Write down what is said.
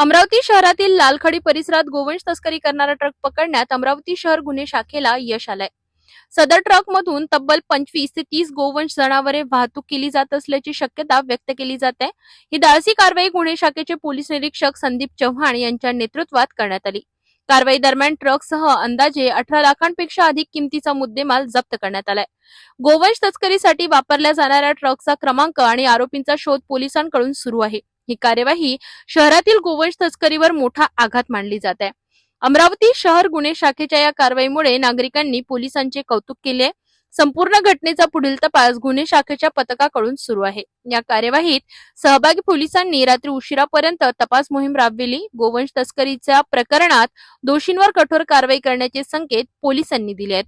अमरावती शहरातील लालखडी परिसरात गोवंश तस्करी करणारा ट्रक पकडण्यात अमरावती शहर गुन्हे शाखेला यश आलंय. सदर ट्रक मधून तब्बल पंचवीस ते तीस गोवंश जनावरे वाहतूक केली जात असल्याची शक्यता व्यक्त केली जाते ही धाडसी कारवाई गुन्हे शाखेचे पोलीस निरीक्षक संदीप चव्हाण यांच्या नेतृत्वात करण्यात आली. कारवाई दरम्यान ट्रकसह अंदाजे अठरा लाखांपेक्षा अधिक किमतीचा मुद्देमाल जप्त करण्यात आलाय. गोवंश तस्करीसाठी वापरल्या जाणाऱ्या ट्रकचा क्रमांक आणि आरोपींचा शोध पोलिसांकडून सुरू आहे. ही कार्यवाही शहरातील गोवंश तस्करीवर मोठा आघात मानली जात आहे. अमरावती शहर गुन्हे शाखेच्या या कारवाईमुळे नागरिकांनी पोलिसांचे कौतुक केले. संपूर्ण घटनेचा पुढील तपास गुन्हे शाखेच्या पथकाकडून सुरू आहे. या कार्यवाहीत सहभागी पोलिसांनी रात्री उशिरापर्यंत तपास मोहीम राबविली. गोवंश तस्करीच्या प्रकरणात दोषींवर कठोर कारवाई करण्याचे संकेत पोलिसांनी दिले आहेत.